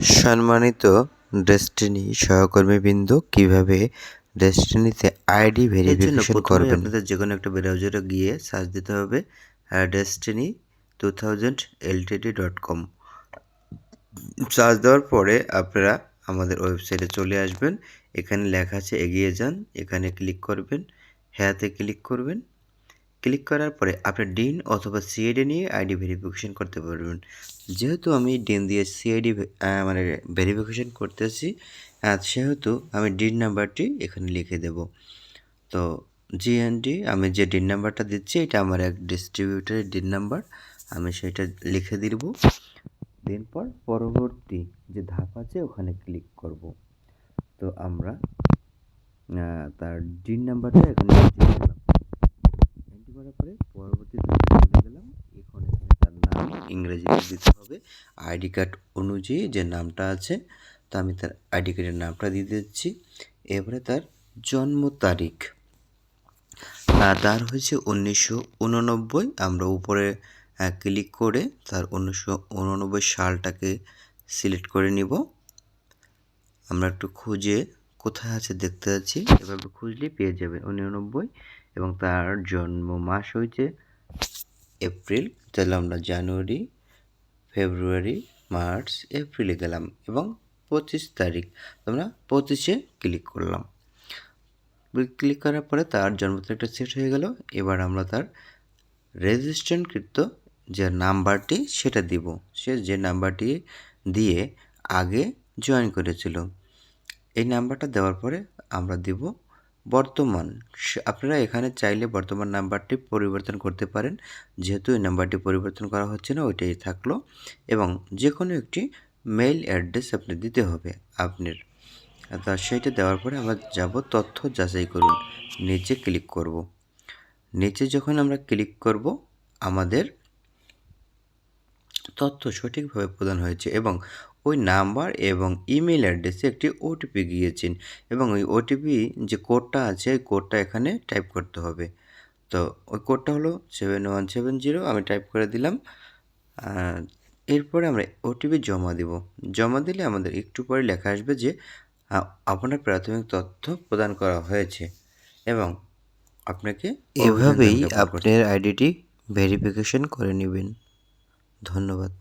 সম্মানিত ডেস্টিনি সহকর্মীবৃন্দ কীভাবে ডেস্টিনিতে আইডি ভেরিফিকেশন করবেন? আপনাদের যে কোনো একটা ব্রাউজারে গিয়ে সার্চ দিতে হবে Destiny two thousand LTD dot com search দেওয়ার পরে আপনারা আমাদের ওয়েবসাইটে চলে আসবেন। এখানে লেখা আছে এগিয়ে যান এখানে ক্লিক করবেন হ্যাঁতে ক্লিক করবেন। ক্লিক করার পরে আপনি ডিন অথবা সিআইডি নিয়ে আইডি ভেরিফিকেশন করতে পারবেন। যেহেতু আমি ডিন দিয়ে সিআইডি মানে ভেরিফিকেশন করতেছি সেহেতু আমি ডিন নাম্বারটি এখানে লিখে দেব। তো জিএনডি আমি যে ডিন নাম্বারটা দিচ্ছি, এটা আমার এক ডিস্ট্রিবিউটারের ডিন নাম্বার, আমি সেটা লিখে দিব। দিন পর পরবর্তী যে ধাপ আছে, ওখানে ক্লিক করব। তো আমরা তার ডিন নাম্বারটা এখানে করার পরে পরবর্তী ধাপে চলে এখন এখানে তার নাম ইংরেজিতে দিতে হবে। আইডি কার্ড অনুযায়ী যে নামটা আছে, তো আমি তার আইডি কার্ডের নামটা দিয়ে দিচ্ছি। এবারে তার জন্ম তারিখ। তার হয়েছে উনিশশো উননব্বই। আমরা উপরে ক্লিক করে তার উনিশশো উননব্বই সালটাকে সিলেক্ট করে নিব। আমরা একটু খুঁজে কোথায় আছে দেখতে যাচ্ছি, এভাবে খুঁজলে পেয়ে যাবে উননব্বই এবং তার জন্ম মাস হয়েছে এপ্রিল, তাহলে আমরা জানুয়ারি, ফেব্রুয়ারি, মার্চ, এপ্রিলে গেলাম এবং পঁচিশ তারিখ, আমরা পঁচিশে ক্লিক করলাম। ক্লিক করার পরে তার জন্ম তারিখটা সেট হয়ে গেল, এবার আমরা তার রেজিস্ট্রেশনকৃত যে নাম্বারটি সেটা দিব। সে যে নাম্বারটি দিয়ে আগে জয়েন করেছিল এই নাম্বারটা দেওয়ার পরে আমরা দিব বর্তমান। আপনারা এখানে চাইলে বর্তমান নাম্বারটি পরিবর্তন করতে পারেন। যেহেতু এই নাম্বারটি পরিবর্তন করা হচ্ছে না, ওইটাই থাকল। এবং যে কোনো একটি মেইল অ্যাড্রেস আপনি দিতে হবে আপনার। তা সেইটা দেওয়ার পরে আমরা যাব তথ্য যাচাই করুন। নিচে ক্লিক করব। নিচে যখন আমরা ক্লিক করব, আমাদের তথ্য সঠিকভাবে প্রদান হয়েছে এবং ওই নাম্বার এবং ইমেল অ্যাড্রেসে একটি ওটিপি গিয়েছেন এবং ওই ওটিপি যে কোডটা আছে ওই কোডটা এখানে টাইপ করতে হবে। তো ওই কোডটা হলো সেভেন ওয়ান সেভেন জিরো আমি টাইপ করে দিলাম। আর এরপরে আমরা ওটিপি জমা দিব। জমা দিলে আমাদের একটু পরে লেখা আসবে যে আপনার প্রাথমিক তথ্য প্রদান করা হয়েছে এবং আপনাকে এভাবেই। আপনার আইডিটি ভেরিফিকেশন করে নেবেন। ধন্যবাদ।